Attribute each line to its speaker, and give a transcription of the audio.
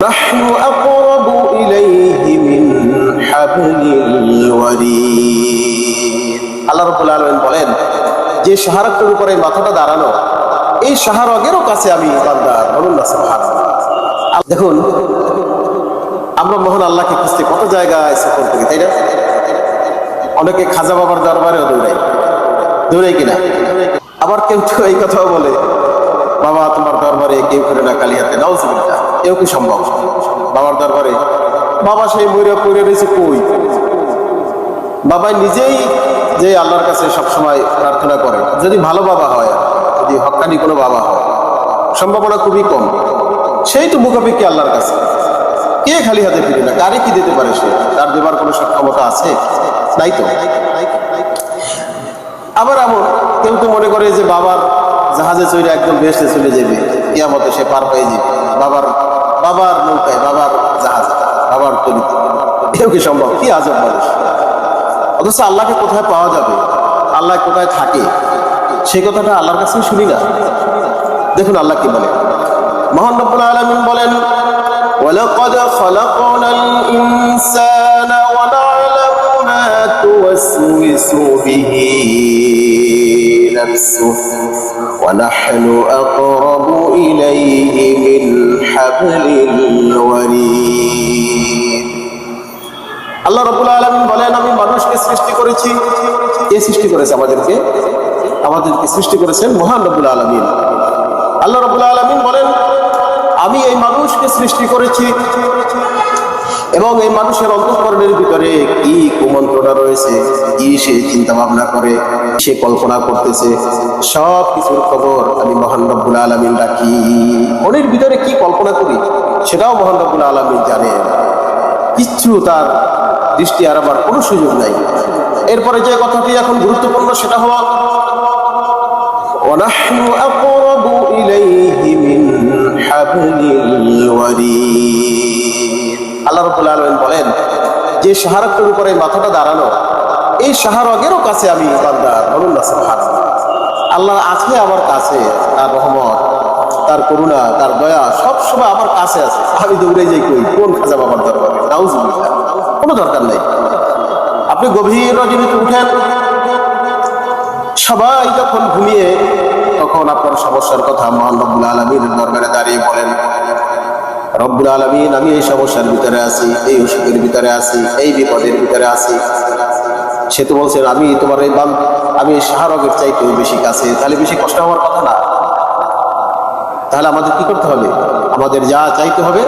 Speaker 1: نحن أقرب إليه من حبل الوريد আল্লাহ রবুল আলমিন বলেন যে শাহরগের উপরে মাথাটা দাঁড়ানো এই শাহরগেরও কাছে আমি বান্দার বলুন না সুবহানাল্লাহ। দেখুন আমরা মহান আল্লাহকে খুঁজতে কত জায়গায় সফর করি তাই না অনেকে খাজা বাবার দরবারেও দৌড়াই দৌড়াই কিনা আবার কেউ কেউ এই কথাও বলে বাবা তোমার দরবারে কেউ করে না কালিয়াতে নাউজুবিল্লাহ এও কি সম্ভব? বাবার দরবারে। বাবা সেই ময়ূরে পড়ে রয়েছে কই? বাবা নিজেই যে আল্লাহর কাছে সবসময় প্রার্থনা করে, যদি ভালো বাবা হয়, যদি হকানি কোনো বাবা হয়, সম্ভাবনা খুবই কম। সেই তো মুখাপেক্ষি আল্লাহর কাছে। কে খালি হাতে ফিরে না? কারে কি দিতে পারে সে? তার দেবার কোনো সক্ষমতা আছে? নাই তো। আবার এমন কেউ তো মনে করে যে বাবার জাহাজে চড়ে একদম বেসে চলে যাবে ইয়ামতে সে পার হয়ে যাবে বাবার বাবার নৌকায় বাবার জাহাজে বাবার তরিতে কেউ কি সম্ভব কি আজব মানুষ অথচ আল্লাহকে কোথায় পাওয়া যাবে আল্লাহ কোথায় থাকে সেই কথাটা আল্লাহর কাছেই শুনি না দেখুন আল্লাহ কি বলে মহান রব্বুল আলামিন বলেন ولقد خلقنا الإنسان ونعلم ما توسوس به نفسه ونحن أقرب إليه من حبل الوريد আল্লাহ রবুল আলমিন বলেন আমি মানুষকে সৃষ্টি করেছি কে সৃষ্টি করেছে আমাদেরকে আমাদেরকে সৃষ্টি করেছেন মহান রবুল আলমিন আল্লাহ রবুল আলমিন বলেন আমি এই মানুষকে সৃষ্টি করেছি এবং এই মানুষের অন্তঃকরণের ভিতরে কি কুমন্ত্রণা রয়েছে কি সে চিন্তা ভাবনা করে সে কল্পনা করতেছে সব কিছুর খবর আমি মহান রব্বুল আলমিন রাখি মনের ভিতরে কি কল্পনা করি সেটাও মহান রব্বুল আলমিন জানেন কিচ্ছু তার দৃষ্টি আরাবার কোনো সুযোগ নাই এরপরে যে কথাটি এখন গুরুত্বপূর্ণ সেটা হলো ونحن أقرب إليه من حبل الوريد আল্লাহ রব্বুল আলামিন বলেন, যে শাহরগের উপরে মাথাটা দাঁড়ানো, এই শাহরগেরও কাছে আমি আল্লাহ আছে আমার কাছে, তার রহমত, তার করুণা, তার দয়া, সব সময় আমার কাছে আছে। আমি দৌড়ে যাই কই? কোন খাজা বাবার দরকার নাউজুবিল্লাহ। কোনো দরকার নেই। আপনি গভীর রজনীতে উঠেন। সবাই যখন ঘুমিয়ে, তখন আপনার সমস্যার কথা মহান রব্বুল আলমীর দরবারে দাঁড়িয়ে বলেন রব্বুল আলমিন, আমি এই সমস্যার ভিতরে আছি, এই অসুখের ভিতরে আছি, এই বিপদের ভিতরে আছি। সে তো বলছেন আমি তোমার এই বান, আমি শাহরগের চাইতে বেশি কাছে। তাহলে বেশি কষ্ট হওয়ার কথা না। তাহলে আমাদের কি করতে হবে? আমাদের যা চাইতে হবে